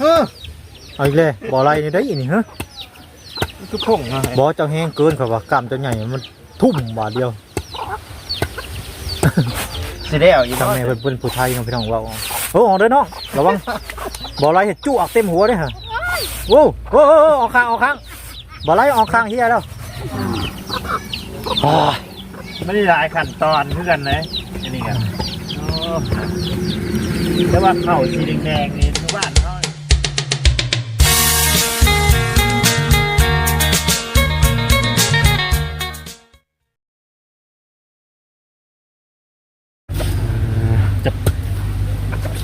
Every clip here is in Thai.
เออเอาอีกเลยบ่อะไรนี่ได้อีนี่ฮะทุกพงนะบ่เจ้าแห้งเกินเขาว่ากล้ามเจ้าใหญ่มันทุ่มบาทเดียวสิได้เอาอีกทางแม่เพิ่นเป็นผู้ชายเนาะพี่น้องเว่าโอ้ออกเด้อน้องระวังบ่อะไรเห็ดจุกเต็มหัวเด้อฮะโอ้โอ้โอ้โอ้ออกข้างออกข้างบ่อะไรออกข้างเฮียแล้วอ้ายไม่ได้หลายขั้นตอนคือกันนะอันนี้กันโอ้แต่ว่าเข่าสีแดงๆนี่ทุ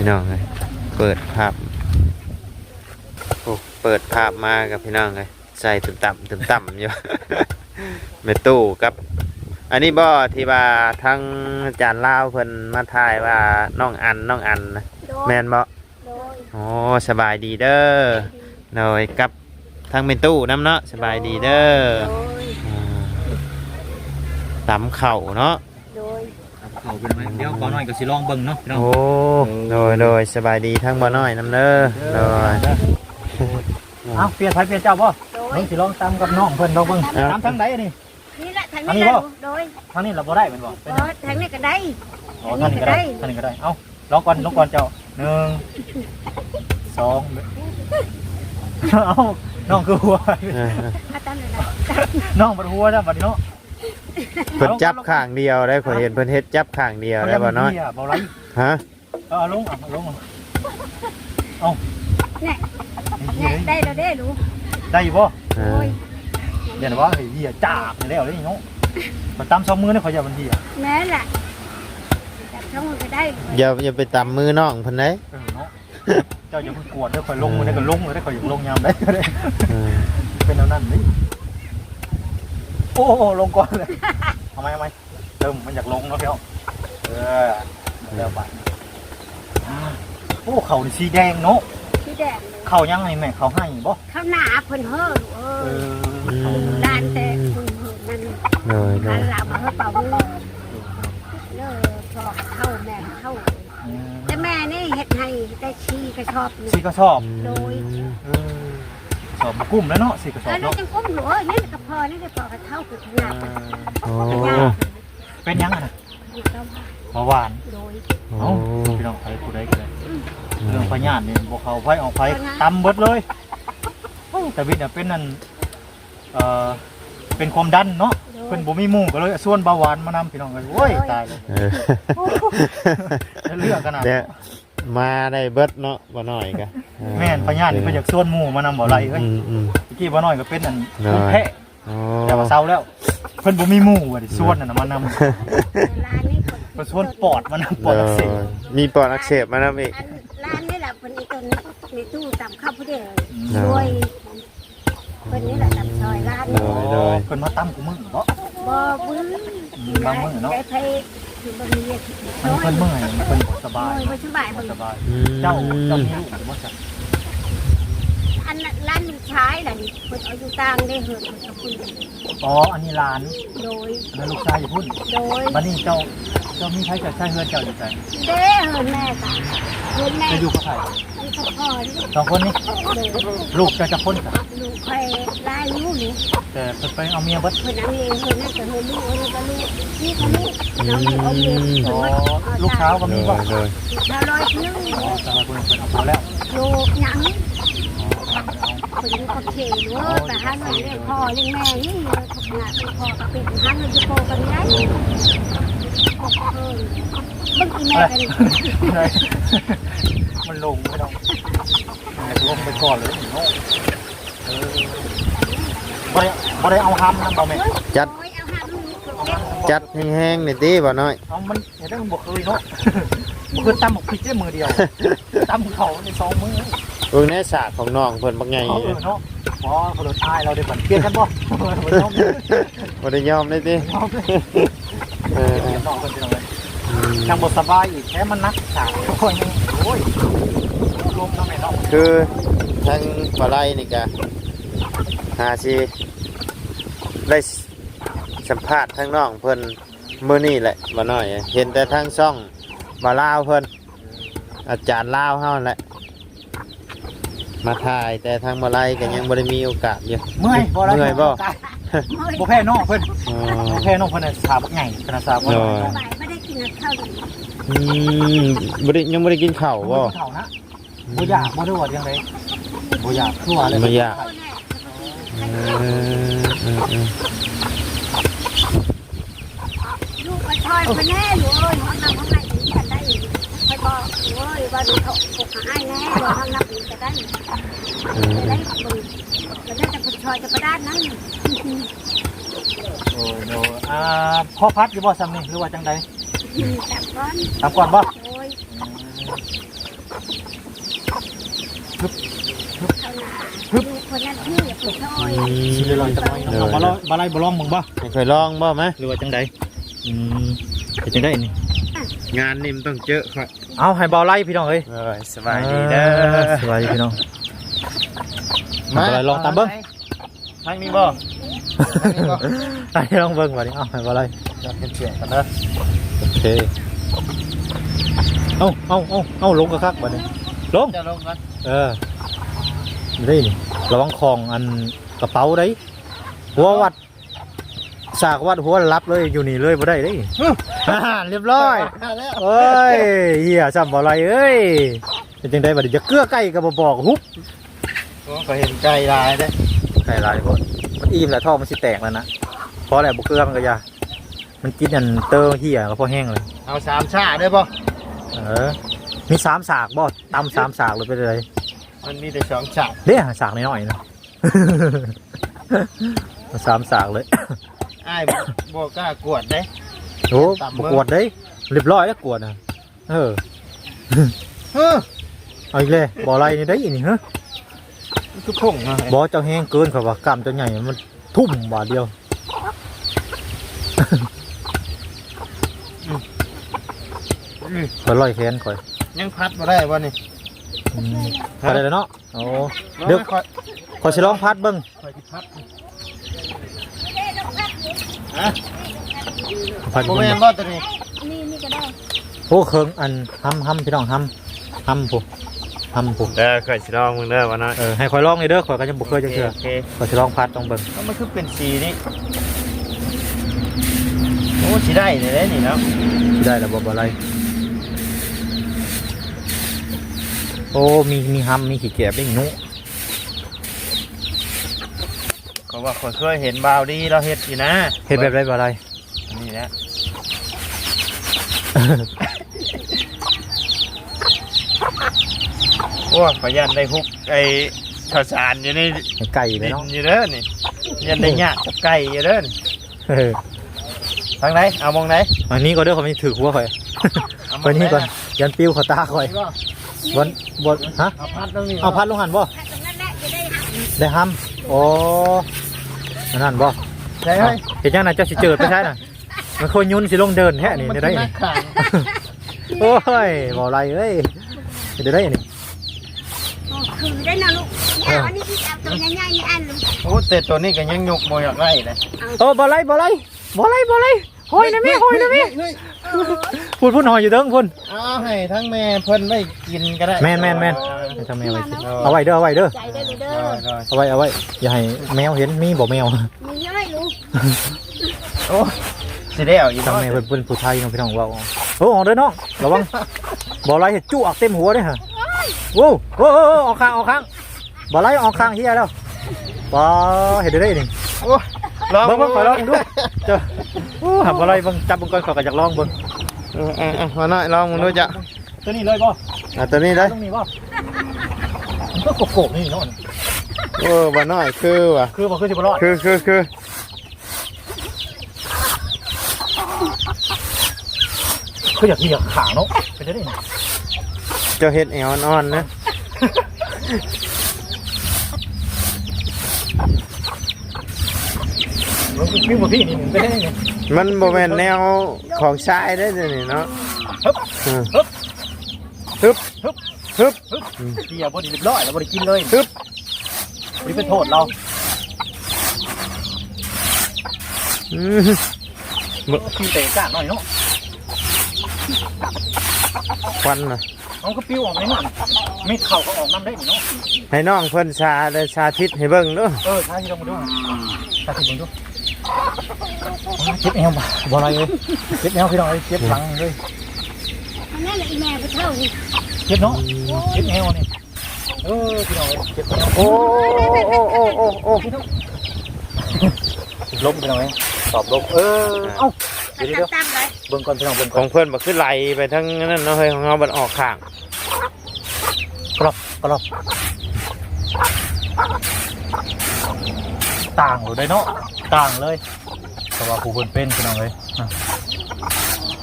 น้องเลยเปิดภาพโอ้เปิดภาพมากับพี่น้องเลยใส่ตึมต่ำตึมต่ำอยู่ เมตู้กับ อันนี้บ่ที่ว่าทั้งอาจารย์ลาวเพิ่นมาถ่ายว่าน้องอันน้องอันนะโดยแม่นบ่โดยโอ้สบายดีเด้อโดยกับทั้งเมตู้น้ำเนาะสบายดีเด้อโดยอ่าตำเข่าเนาะโดย เขาเป็นไงเดี๋ยวบ่น้อยก็สิลองเบิ่งเนาะพี่น้องโอ้โดยโดยสบายดีทั้งบ่น้อยน้ำเด้อโดยเอ้าเปลี่ยนไผเปลี่ยนเจ้าบ่โดยเบิ่งสิลองตามกับน้องเพิ่นลองเบิ่งตามทางใดอันนี้นี่แหละทางอันนี้นี้บ่ได้โดยทางนี้เราบ่ได้แม่นบ่เป็นอ๋อทางนี้ก็ได้อ๋อทางนี้ก็ได้ทางนี้ก็ได้เอ้าลองก่อนลองก่อนเจ้าหนึ่งสองเอ้าน้องคือหัวเอออาจารย์เลยนะน้องบัดหัวแล้วบัดนี้เนาะ เพิ่นจับข้างเดียวได้ข่อยเห็นเพิ่นเฮ็ดจับข้างเดียวได้บ่น้อยเบาไรฮะเออเอาลงเอาลงเนี่ยเฮ้ยได้แล้วได้รู้ได้อยู่บ่เอโดอยเดี๋ยวนะว่าเฮ้ยเหี้ยจ้าบแล้วเลยเนาะมันตามสองมือนี่เขาจะมันเหี้ยแม่แหละจับช่องมันก็ได้อย่าอย่าไปตำมือน้องเพิ่นได้เออเนาะเจ้าอย่าเพิ่งกวดเด้อคอยลงมือได้ก็ลงเลยได้คอยอยากลงยามได้ก็ได้เออเป็นเอานั่นนี่โอ้โหลงก่อนเลยทำไมทำไมเติมมันอยากลงเนาะพี่น้องเออแล้วไปอ่าโอ้เขานี่สีแดงเนาะที่แดงเลยเขายังไงแม่เขาให้บ่ข้าวหนาเพิ่นเฮ้อเอเออออืมด้านแต่เพิ่นเฮ้อมันโดยโดหัยนหลังมาเฮ้อเป่ามือเลิกชอบเข้าแม่เข้าอืมแต่แม่นี่เฮ็ดให้ได้ชีก็ชอบนี่สีก็ชอบโดย เออ สอบมากุ้มแล้วเนาะสีก็ชอแล้บวนี่เนาะจังกุ้มหนูเอ้ยนี่ก็พอนี่ก็พอกับเท่าคือขนาดเออโอ้เป็นยังไงนะอยู่เจ้าบ้านเบาหวานโดยโอ้เอ้าพี่น้องใครผู้ใดก็ได้เรื่องพยานนี่บวเขาไฟออกไฟตำเบิดเลยโอ้แต่วิทย์เนี่ยเป็นนั่นเอ่อเป็นความดันเนาะโดยเพิ่นบ่มีหมู่ก็เลยส่วนเบาหวานมานำพี่น้องเลยโอ้ยตายเลยเออแล้วเลือกขนาดเดี๋ยว มาได้เบิดเนาะบ่น้อยกะแม่นพยานนี่เพิ่นอยากส่วนหมู่มานำบ่ไรเอ้ยอืมอืมเมื่อกี้บ่น้อยก็เป็นนั่นน้อยภูมิแพ้โอ้แต่ว่าเศร้าแล้วเพิ่นบ่มีหมู่ว่าดิส่วนนั่นน่ะมานำร้านนี้คนเพิ่นส่วนปอดมานำปอดอักเสบเออมีปอดอักเสบมานำอีกอันร้านนี่แหละคนนี้ตัวนี้ในตู้ตำข้าวผู้เดียวโดด้วยยคนนี้แหละตำซอยร้านโดยโดยเพิ่นมาตั้มกูมึงบ่บ่บื้อบางมื้อเนาะ ได้ไปคือบะหมี่มันเพิ่นเมื่อยเพิ่นบ่สบายบ่สบายบ่เบิ่งสบายอืมเจ้าเจ้ามีลูกหรือบ่จ้ะอันนั้นร้านลูกชายล่ะนี่เพิ่นเอาอยู่ต่างได้เหินเพิ่นเอาคุยอ๋ออันนี้หลานโดยอันนั้นลูกชายอยู่พุ่นโดยบัดนี้เจ้าเจ้ามีใครจะใช้เฮือนเจ้าอยู่ไสเด้เหินแม่ค่ะเหินแม่จะอยู่กับใครนี่ก็พ่อนี่ สองคนนี้โดยลูกเจะจะพ้นจ้ะลูกใครลายลูกนี่แต่เพิ่นไปเอาเมียเบิดเพิ่นเอาเองเพิ่นนั่นก็เหินลูกเหินก็ลูกนี่คนนี้น้องเอาเองอ๋อลูกเช้าก็โดมียบ่โดยชาวลอยนึงอ๋อแต่ว่าเพิ่นเพิ่นเอาพอแล้วลูกหยังอ๋อคนนี้ก็เขยว่าแต่ฮันมันเรียกพ่อเรียกแม่นี่เลยขนาดเป็นพ่อกับเป็นฮันมันจะโตกันได้ บึ้งอีแม่เอากันเลยมันลงไม่ต้องมันลงไปก่อนเลยเนาะเออบ่ได้บ่ได้เอาห้ำนํบ่แม่จัด โอ้ยเอาฮันลูกเก็บจัดแห้งๆนี่ติบ่น้อย เอามันเห็นได้มันบ่เคยเนาะบ่เคยตำบักพริกได้มือเดียวตำเขาในสองมือเบิ่งในสากของน้องเพิ่นบักใหญ่เอาเออเนาะหมอเขาโดนตายเราได้บันเปลี่ยนกันบ่บ่ยอมเลยบ่ได้ยอมเลยติยอมเลยเออเปลี่ยนน้องคนเดียวเลยอืม ยังบ่สบายอีกแค่มันนักสากทุกคนยังโอ้ยลมน้ำแม่น้องคือทางปลาไหลนี่ก็หาสิได้สัมภาษณ์ทางน้องเพิ่นมื้อนี้แหละบ่น้อย เห็นแต่ทางช่องบ่ลาวเพิ่นอาจารย์ลาวเฮานั่นแหละมาถ่ายแต่ทางมาไล่ก็ยังบ่ได้มีโอกาสอยู่เมื่อยบ่ได้เมื่อยบ่บ่แพ้น้องเพิ่นอ๋อบ่แพ้น้องเพิ่นน่ะสาบใหญ่ขนาดสาบโอ้ยไม่ได้กินข้าวเลยอืมบ่ได้ยังบ่ได้กินข้าวบ่เข่านะบ่อยากบ่ได้ว่าจังไดบ่อยากทั่วเลยบ่อยากโอ้แน่เออเออเออลูกก็ชอยคนแน่อยู่เอ้ยเขานำเขาไหนถึงจะได้ไปบอกเอ้ยว่าดูเขาปกหายแน่ว่าเขานับถึงจะได้เออจะได้บุญจะได้จะคนชอยจะประดานนั้นโอ้ยโอ้ยอ่าพ่อพัดอยู่บ่ซ้ำนี่หรือว่าจังได จับก้อนตามก่อนบ่โอ้ยเขาหนาดูคนนั้นชื่อคนชอยสิได้ลอยจังไดเอาบ่ลอยบ่ไล่บ่ลองมึงบ่ไม่เคยลองบ่ไหมหรือว่าจังไดอืมเป็นจังไดนี่งานนี่มันต้องเจอครับเอาให้เบาไล่พี่น้องเอ้ยเอ้ยสบายดีเด้อสบายดีพี่น้องมาบ่ไล่ลองตามเบิ่ง ทางนี้บ่ให้ลองเบิ่งว่าดิเอาให้เบาไล่จะเป็นเสียงกันเด้อโอเคเอาเอาเอาเอาลงกระคักบัดนี้ลงจะลงกันเออนี่นี่ระวังของอันกระเป๋าได้หัววัดสากวัดหัวรับเลยอยู่นี่เลยบ่ได้เด้ฮ่าเรียบร้อยแล้วเอ้ยเฮียซ้ำบ่ไรเอ้ยเป็นจังไดบัดนี้จะเกลือไก่ก็บ่บอกฮุบก็เห็นไก่ลายเด้ ไก่หลายคนมันอิ่มแล้วท้องมันสิแตกแล้วนะเพราะอะไรบ่เกลือมันก็อยามันกินอันเตอเฮียก็พอแห้งเลยเอาสามชาได้บ่เออ มีสามสากบ่ตำสามสากเลยไปเลยมันมีแต่สองชาเด้อสากน้อยๆนะสามสากเลยอ้ายบ่กล้ากวดเด้ โอ้ตำบเบิ่ง กวดได้เรียบร้อยแล้วกวดนะเออ เฮ้อเอาอีกเลยบ่อไรนี่ได้อีนี่ฮะ มันคือพงอะบ่อเจ้าแห้งเกินเขาว่ากล้ามเจ้าใหญ่มันทุ่มบาทเดียวอืมคอยลอยแขนคอยยังพัดบ่ได้บ่นี่อืมพอได้แล้วเนาะโอ้เดี๋ยวคอยขอยสิลองพัดเบิ่งคอยสิพัดพัดบ่เบิ่แม่งนบ่ตัวนี้นี่นี่ก็ได้โอ้เคิงอันห้ำห้ำพี่น้องห้ำห้ำผู้ ห้ำผู้เด้อเคยสิลองมึงเด้อวะน้อยเออให้คอยลองเลยเด้อคอยก็ยังบ่เคยจะเชื่อโอเคคอยสิลองพัดต้องเบิ่งแล้วมันคือเป็นสีนี่โอ้สิได้เลยเด้นี่เนาะสิได้แล้วบ่บ่อไรโอ้มีมีห้ำมีขี้แกบได้อีกนุเขาว่าคนเคยเห็นบาวดีเราเฮ็ดอยู่นะเฮ็ดแบบไรบ่อไรนี่นะ โอ้ขยันได้ฮุกไอ้ข้าวสารอยู่ในให้ไก่ไปดินเนาะอยู่เด้อนี่ยันได้ยากกับไก่อยู่เด้อนี่เออทางไหนเอามองไหนอันนี้ก็เด้อเขาไม่ถือหัวข่อยเอามไปองไหนี่ก่อนยันปิ้วเขาตาข่อยนี่บ่บนบนฮะเอาพัดตรงนี้เอาพัดลงหันบ่ตรงนั้นแหละจะได้หักได้ห้ำโอ้อันนั่นบ่ใช่ไหมเห็นยังน่ะเจ้าสิเจิดไปใช่น่ะมันคนยุ่นสิลงเดินแท้นี่ได้ได้มันี่สิมาข้างโอ้ยบ่ไรเอ้ยได้ได้นี่ โอ้คือได้นะลูก เนี่ยอันนี้ที่เอาตัวใหญ่ๆนี่อันลูกโอ้แต่ตัวนี้ก็ยังยกบ่อยากไล่เลยโอ้บ่ไรบ่ไรบ่ไรบ่ไรหอยนะแม่หอยนะแม่เฮ้ยพูดพูดหอยอยู่เด้งพุ่นเอาให้ทั้งแม่เพิ่นไม่กินก็ได้แม่นแม่นแม่นให้ทำแมวไว้กินเอาไว้เด้อเอาไว้เด้อใจได้เลยเด้เอออเออเอาไว้เอาไว้อย่าให้แมวเห็นมีบ่แมวมีเยอะลูกโอ้สิได้เอาอยู่ทำแมวเป็นเป็นผู้ชายน้องพี่น้องเว่าโอ้ออกเด้อน้องระวังบ่ไรเห็ดจุกเต็มหัวเด้อฮะโอ้โอ้โอ้โอ้ออกข้างออกข้าง บ่ไรออกข้างเฮียแล้วบ่เห็ดได้ได้นี่โอ้ลองเบิ่งเบิ่งขอลองดูเจ้าโอ้หับบ่ไรเบิ่งจับเบิ่งก่อนขอยก็อยากลองเบิ่งเออเออเออมาหน่อยลองมึงดูจ้ะตัวนี้เลยบ่อะตัวนี้ได้ตรงนี้บ่มันก็โกกๆนี่เนาะโอ้มาหน่อยคือว่ะคือบ่คือสิบ่รอดคือคือคือคืออยากมีอยากขาเนาะเป็นได้นี่เจ้าเฮ็ดแอวอ่อนๆนะ มันคือพี่บ่พี่นี่มันเป็นได้นี่มันบ่แม่นแนวของชายได้อเดี๋ยวนี่เนาะฮึบอืมฮึบฮึบฮึบฮึบฮึบเฮียบ่ได้เรียบร้อยแล้วบ่ได้กินเลยฮึบนี่เป็นโทษเราอืมพี่เตะก้านหน่อยเนาะควันน่ะเอาก็ปิ้วออกไหนมันไม่เข่าก็ออกน้ำได้นี่เนาะให้น้องเพิ่นชาได้ชาทิศให้เบิ่งเด้อเออท้ายที่เรามาดูท้ายที่มึงดู เจ็บเอวบ่บ่อะไรเลยเจ็บเอวพี่น้องเลยเจ็บหลังเลยมันนั่นแหละอีแม่ไปเท่านี่เจ็บเนาะเจ็บเอวนี่เออพี่น้องเลยเจ็บเอวโอ้โอ้โอ้โอ้โอ้ล้มพี่น้องเลยตอบลบเออเอ้าตั้เดี๋ยวเดี๋ยวงๆเลยเบิ่งก่อนพี่น้องเบิ่งขก่ออนงเพิ่นบ่คือไหลไปทั้งนั้นเนาะเฮ้ยของเฮามันออกข้างกรอบกรอบต่างเลยเนาะ ต่างเลยเพราะว่าผู้คนเป็นพี่น้องเลยอะ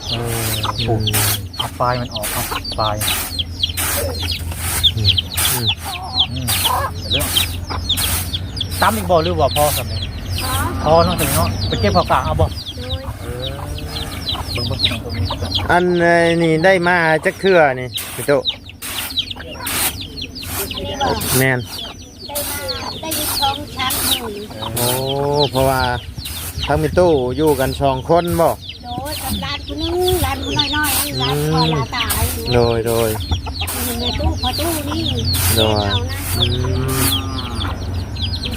เออผู้เอาปลายมันออกเอาปลายอืมเรื่องตั้มอีกบ่หรือว่าพ่อสำเร็จพ่อเนาะถึงเนาะไปเก็บผักกาดเอาบ่เออเบิ่งเบิ่งพี่น้องตรงนี้ก่อนอันนี่ได้มาจักเทื่อนี่พี่โตแมน ได้มาได้ยินสองชั้นหนึ่ง โอ้ เพราะว่าทั้งมีตู้อยู่กันสองคนบ่โดยกับร้านคนนึงร้านคนน้อยๆอันร้านพอลาตายอยู่โดยโดยในตู้พอตู้นี่โดยเอานะอืม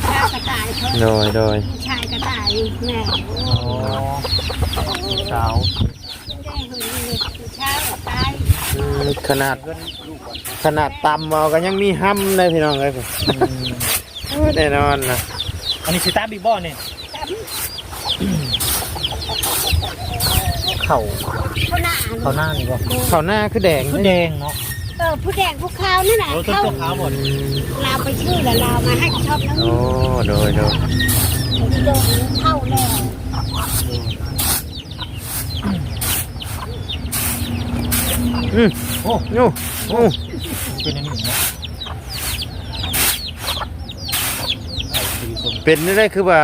ชายกระต่ายเพิ่โดยโดยชายกระต่ายแม่อ๋อสาวได้เห็นเลยชายกระต่ายอืมขนาดขนาดต่ำเอาก็ยังมีห้ำเลยพี่น้องเลยอืมโอ้ยแน่นอนนะ อันนี้สิตาบีบบ่นี่เข่าเขาหน้าเข่าหน้านี่บ่เขาหน้าคือแดงคือแดงเนาะเออผู้แดงผู้ขาวนั่นแหละโอ้ต้นเขาตัวขาวหมดอืมลาวไปชื่อแล้วลาวมาให้ชอบน้ำโอ้โดยโดยโดนเข้าแล้วอืมโอ้โอ้โอ้เป็นอันนี้เนาะไอ้ดีตรง เป็นได้คือว่า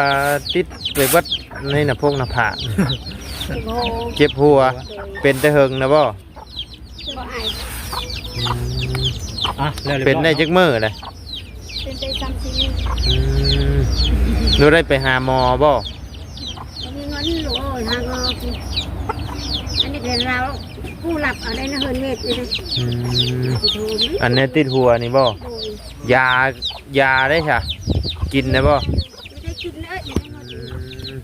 ติดไปวัดในหน้าพงหน้าผากโอ้โหเจ็บหัว เป็นแต่เฮิงนะบ่บ่อายอืมอะแล้วรียบร้อยเป็นได้จักมือเลยเป็นไปซ้ำซีอืมหนูได้ไปหาหมอบ่มีเงินหลวงทางออกอันนี้เป็นเราผู้หลับอะไรนะเฮินเวทเลยนะอืมที่โทรนี่อันนี้ติดหัวนี่บ่โอ้ยยายาได้ค่ะ กินนะบ่ ไม่ได้กินเลยอยู่ในเงิน อืม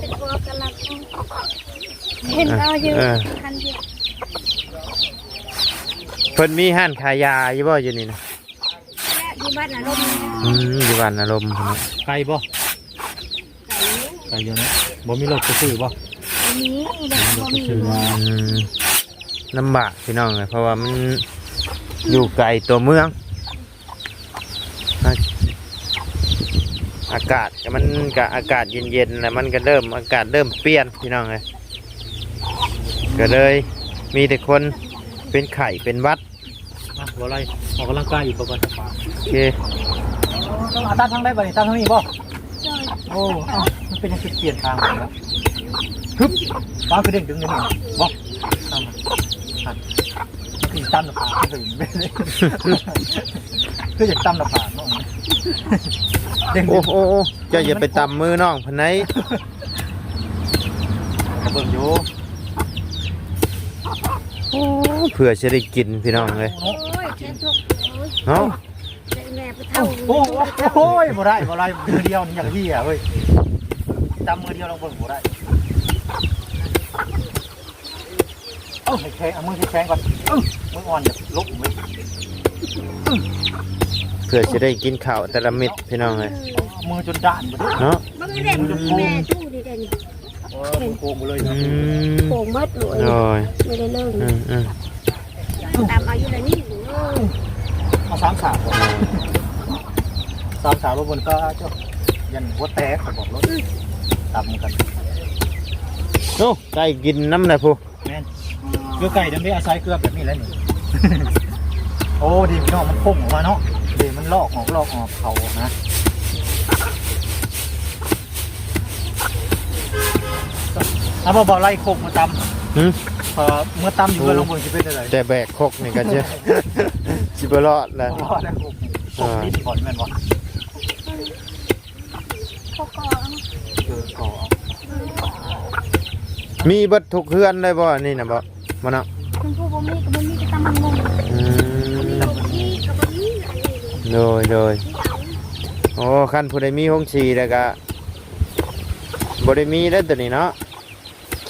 เป็นตัวกำลัง เห็นเราอยู่เออ คันเดียวเพิ่นมีห้านขายยาอยู่บ่อยู่นี่นะและอยู่บ้านอารมณ์อืมอยู่บ้านอารมณ์พุ่นน่ะไก่บ่ไก่ไก่อยู่นะบ่มีรถไปซื้อบ่อันนี้เด็กบ่มีอืมลำบากพี่น้องเลยเพราะว่ามันอยู่ไกลตัวเมืองอา อากาศก็มันก็อากาศเย็นๆแล้วมันก็เริ่มอากาศเริ่มเปลี่ยนพี่น้องเลยก็เลยมีแต่คนเป็นไข่เป็นหวัดอะบ่อะไรออกกำลังกายอยู่ประมาณสักปาโอเคต้องเอาตั้งทางได้บ่นี่ตั้งทางนี้บ่โดยโอ้เอ้ามันเป็นยังสิเปลี่ยนทางไปแล้วฮึบป้าคือเด้งดึงกันนี่บ่ตามมาหันมันคือตั้มหน้าผากถึงไม่ได้คืออยากตั้มหน้าผากเนาะเด้ง โอ้ดึงโอ้โอ้เจ้าอย่าไปตำมือน้องพันไหนกระเบื้องอยู่เพื่อจะได้กินพี่น้องเลยโอ้ยเจ็บทุกโอ้ยเนาะแม่ไปเท่าโอ้โหโอ้ยบ่ได้บ่ได้มือเดียวนี่อย่างที่อะเว้ยตั้มมือเดียวลองเบิ่งบ่ได้เอ้าให้แข็งเอามือให้แข็งก่อนเอ้ามืออ่อนอย่าลุกมือ เพื่อจะได้กินข้าวแต่ละเม็ดพี่น้องเลยมือจนด้านหมดเลยเนาะมันไม่ได้แม่ตู้ดิเด่นโอ้ยโกงไปเลยอืนะมโป่งมัดเลยโอ้ยไม่ได้เลิกอืมอืมตามอายุแล้วนี่เออเอาสามสาวก่อนสามสาวรถบนก็เจ้ายันหัวแตกเขาบอกรถตับมันกันโอ้ไก่กินน้ำไหนพูแม่นเกลือไก่เดี๋ยวนี้อาศัยเกลือแบบนี้แล้วนี่โอ้ดีพี่น้องมันพุ่งออกมาเนาะ ดีมันลอกออกลอกออกเขานะเอาบ่บอกไล่โคกมาตหืมำพอเมื่อตำอยู่กับลงบนจะเป็นอะไรแต่แบกคกนี่ก็จะสิบรอดแหล้วรอดแล้วผมผมนี่ก่อนแม่นวะพอกอเออก่อมีเบัดทุกเฮือนเลยบ่นี่นะบ่มาเนาะคุณผู้บ่มีก็บ่มีก็ตามมันงงอืมมีที่กับ โดยโดยโอ้ขั้นผู้ใดมีห้องชีแล้วก็บ่ได้มีแล้วตัวนี้เนาะ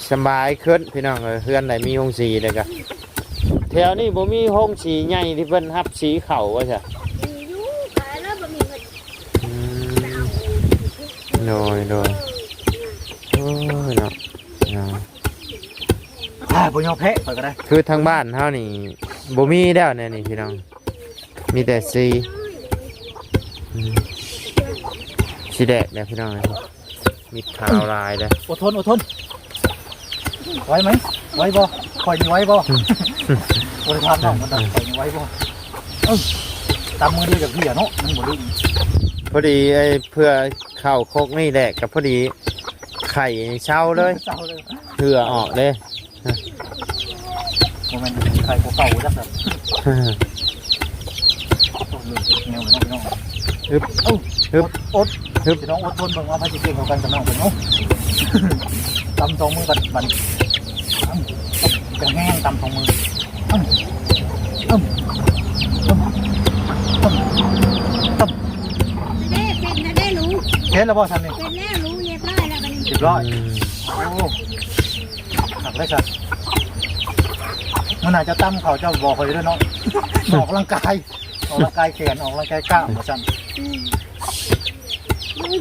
สำบายขึ้นพี่น้องเอ้ยเพื่อนไหนมีห้องชีแล้วก็แถวนี้บ่มีห้องชีใหญ่ที่เพิ่นรับสีเข่าว่าจ้ะมีอยู่ขายแล้วบ่มีเงินอืมโดยโดยโอ้ยเนาะเนาะอ่าบ่ยอมแพ้ไปก็ได้คือทางบ้านเฮานี่บ่มีแล้วเนี่ยนี่พี่น้องมีแต่สีอืม สีแดงเนี่ยพี่น้องนะครับมีขาวลายเลยอดทนอดทนไหวไหมไหวบ่คอยมีไหวบ่บริทานน้องมันได้คอยมีไหวบ่เอ้าตามมือดีกับพี่อะเนาะมันบ่ดีพอดีไอ้เพื่อเข้าโคกนี่แหละกับพอดีไข่เช่าเลยเศร้าเลยเถื่อออกเลยโมเมนต์ใครกูเก่าจักแบบต้องเลือกแนวเลยน้องฮึบเอ้าฮึบอดฮึบ พี่น้องอดทนเบิ่งว่าพระจิเก่งกว่ากันกับน้องเพิ่นเนาะตำสองมือบัดบัดจะแห้งตำสองมืออ้ำอ้ำอ้ำอ้ำอ้ำแม่เป็นนะได้รู้เห็นแล้วบ่ทันนี่เป็นแล้วรู้เรียบร้อยแล้วบัดนี้สิบร้อยอืมโอ้หักเลยสัตว์มันอาจจะตั้มเขาเจ้าบอกเขาอยู่ด้วยเนาะออกกำลังกายออกกำลังกายแขนออกกำลังกายกล้ามมาสั่นอืมมึงจังตวไม่ไหมือนกูมือเลยบน นี่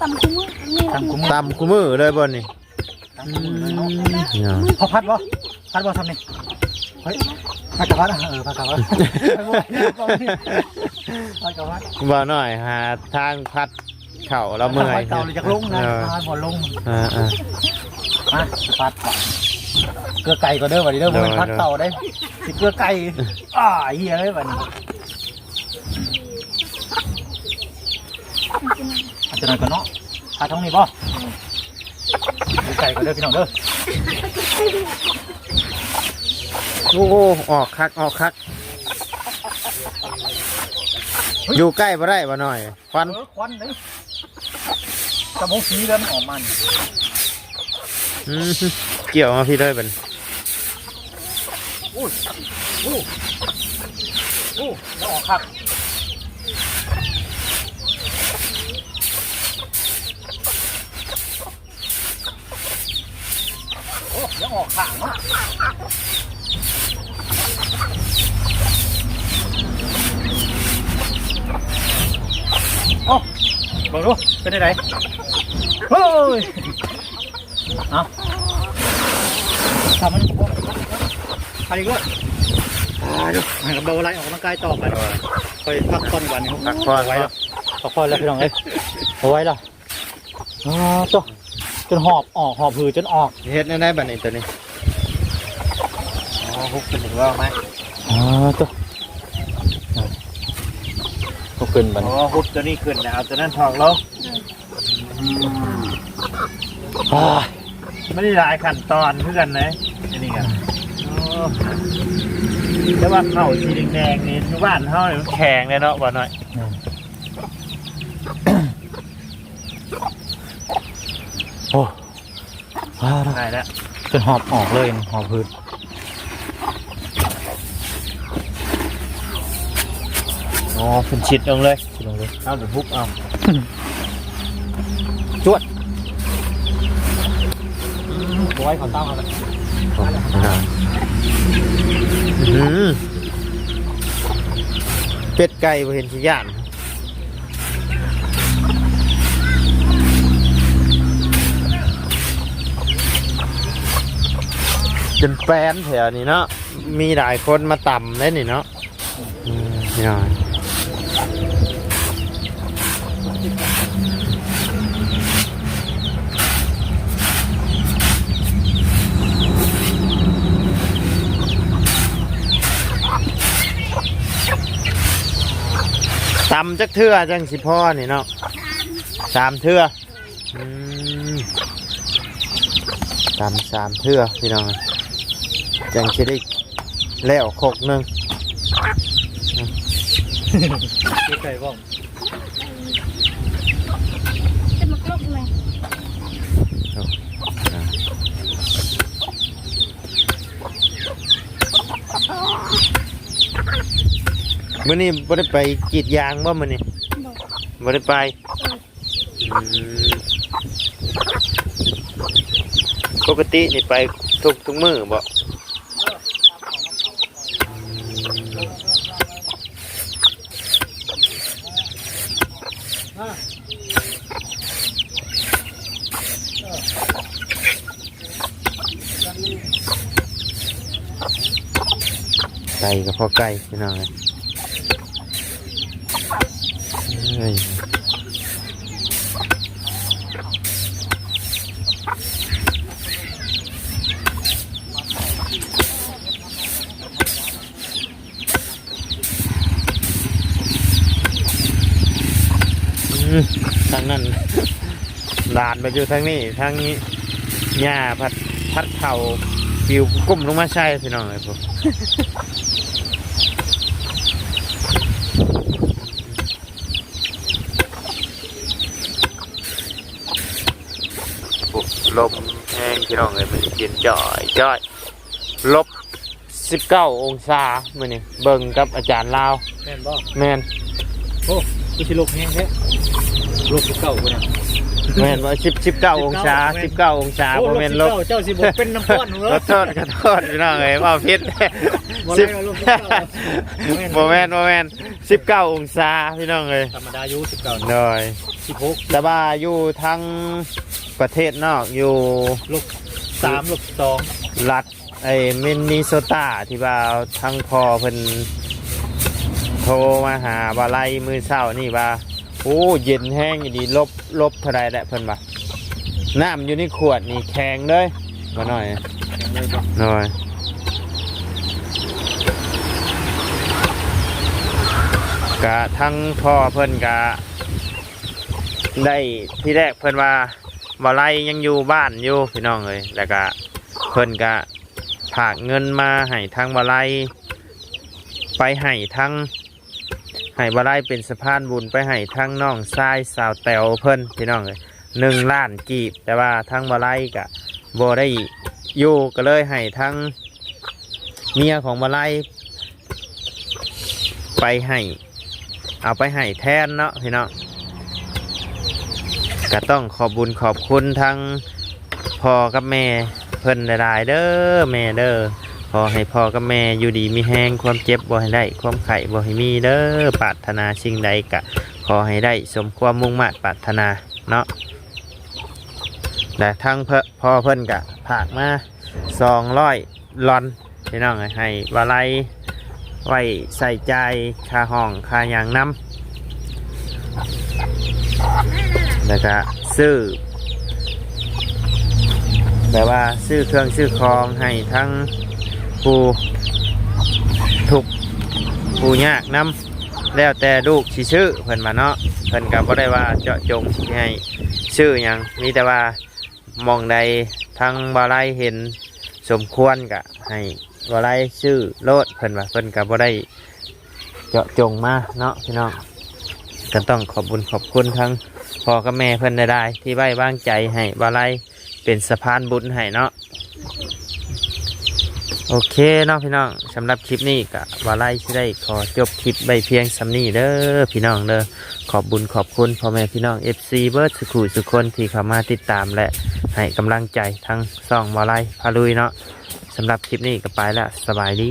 ตามคุ้มเลยเนาะเนาะพอพัดบ่พัดบ่ทำนี่เฮ้ยพัดกับพัดอะเออพัดกับพัดพัดกับพัดบ่ หน่อยหาทางพัดเข่าเราเมื่อยเก่าเลยจากลงนะพัดบ่ลงอ่าอ่ามาพัดก่อนเกลือไก่ก็เด้อวันนี้เด้อมันพัดเก่าได้สิเกลือไก่อ่าเฮียเลยวันนี้อาจจะหน่อยก่อนเนาะพัดท้องนี้บ่เกลือไก่ก็เด้อพี่น้องเด้อโอ้โหออกคักออกคัก อยู่ใกล้บ่ได้บ่หน่อยควันเออควันเลยกระมงสีเดินออกมันอืม เกี่ยวมาพี่เลยเป็นโอ้โอ้โอ้แล้วออกคักโอ้ยังออกข้างเนาะโอ้เบิ่งดูเป็นไงเฮ้ย เอา ทำมันไปอีกด้วยอ่าดูให้กับเบาอะไรออกกำลังกายต่อไปไปพักผ่อนวันนี้พักผ่อนไว้แล้วพักผ่อนแล้วพี่น้องเอ้ยเอาไว้ล้วอ๋อตัวจนหอบออกหอบหือจนออกเฮ็ดได้บัดนี้ตัวนี้ฮุกเป็นถึงว่าไหมอ๋อตัวก็ขึ้นบันอ๋อฮุกตัวนี้ขึ้นนะเอาตัวนั้นทองลงอ่าไม่ได้หลายขั้นตอนเพื่อนนะอันนี้กันอ๋อ แต่ว่าเข่าสีแดงๆนี่ทุกบ้านเขาเนี่ยมันแข็งเลยเนาะบ่หน่อยโอ้ว้าวได้แล้วจนหอบออกเลยหอบหืดอ๋อเป็นชิดลงเลยลงเลยเอาหรือฮุกเอาจวดไว้ขอตั้งเอาเลยอืม เป็ดไก่บ่เห็นสิย่านจนแฟนแถวนี้เนาะมีหลายคนมาต่ำเลยนี่เนาะนี่หน่อย ต่ำจักเทื่อจังสิพ่อนี่เนาะสามเทื่ออืมต่ำสามเทื่อพี่น้องจังสิได้แล้วคกหนึงไก่บ้อง จะมากรบเลย มื้อนี้บ่ได้ไปกรีดยางบ่มื้อนี้บอกบ่ได้ไปอืมปกตินี่ไปทุกทุกมื้อบ่ไก่ก็พอไก่พี่น้องเอ้ย เอ้ยอืมทางนั้นลานไปอยู่ทางนี้ทางนี้หญ้าพัดพัดเข่าปิวกุ้มลงมาใช่พี่น้องเลยผม โอ้ลมแห้ง พี่น้องเลยมันเย็นจ่อยจ่อยลบสิบเก้าองศาเมื่อนี้เบิ่งกับอาจารย์ลาวแม่นบ่แมนโอ้กูสิลกแห้งแท้ลกเก่าบ่เนี่ยแมนว่าสิบสิบเก้าองศาสิบเก้าองศาโอ้บ่ลแมกนสิลบเก่าเจ้าสิบ่เป็นน้ำก้อนหนูขแล้อวโทษขอโทษพี่น้องเอ้ยว่าพิษบ่สิบได้แล้วลกสิบเก้าโมแมนโมแมนสิบเก้าองศาพี่น้องเอ้ยธรรมดาอยู่สิบเก้าโดยสิบหกแต่ว่าอยู่ทั้ง ประเทศนอกอยู่ลกสามลกสองรัฐไอ้มินนิโซตาที่ว่าทั้งพอเพิ่นโทรมาหาบาไลมือเศร้านี่ว่าโอ้เย็นแห้งอยู่ดีลบลบเท่าไรแหละเพิ่นว่าน้ำอยู่ในขวดนี่แข็งเลยมาหน่อยเลยบ่หน่อยกะทั้งพ่อเพิ่นกะได้ที่แรกเพิ่นว่า บาไลยังอยู่บ้านอยู่พี่น้องเลยแล้วก็เพิ่นกะผากเงินมาให้ทางบาไลไปให้ทั้งให้บาไลเป็นสะพานบุญไปให้ทั้งน้องชายสาวแตวเพิ่นพี่น้องเลยหนึ่งล้านกีบ แต่ว่าทั้งบาไลกะบ่ได้อยู่ก็เลยให้ทั้งเมียของมาไลไปให้เอาไปให้แทนเนาะพี่เนาะ ก็ต้องขอบบุญขอบคุณทั้งพ่อกับแม่เพิ่นหลายๆเด้อแม่เด้อขอให้พ่อกับแม่อยู่ดีมีแห้งความเจ็บบ่ให้ได้ ความไข่บ่ให้มีเด้อปรารถนาสิ่งใดกะ ขอให้ได้สมความมุ่งมั่นปรารถนาเนาะและทั้งเพ่อพ่อเพิ่นกะผากมาสองร้อยลอนพี่น้องให้วาไลไว้ใส่ใจคาห้องคาอย่างน้ำ แล้วก็ซื้อแบบว่าซื้อเครื่องซื้อคองให้ทั้งผู้ถูกผู้ยากน้ำแล้วแต่ลูกสิชื่อเพิ่นมาเนาะเพิ่นก็บ่ได้ว่าเจาะจงให้ชื่อหยังมีแต่ว่ามองใดทางบาไลเห็นสมควรกะให้บาไลชื่อโลดเพิ่นว่าเพิ่นกับบ่ได้เจาะจงมาเนาะพี่น้องก็ต้องขอบคุญขอบคุณทั้ง พ่อกับแม่เพิ่อนได้ที่ไว้วางใจให้บาไลเป็นสะพานบุญให้เนาะโอเคเนาะพี่น้องสำหรับคลิปนี้กะบาไลที่ได้ขอจบคลิปใบเพียงสำนี้เด้อพี่น้องเด้อขอบบุญขอบคุณพ่อแม่พี่น้อง FC เบิร์ดสุขุสุคนที่เข้ามาติดตามและให้กำลังใจทั้งสองบอไลพาลุยเนาะสำหรับคลิปนี้ก็ไปแล้วสบายดี